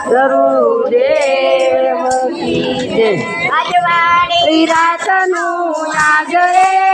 ગરુદેવ દેવ કી જય. અજવાળી રાતનું નાગરે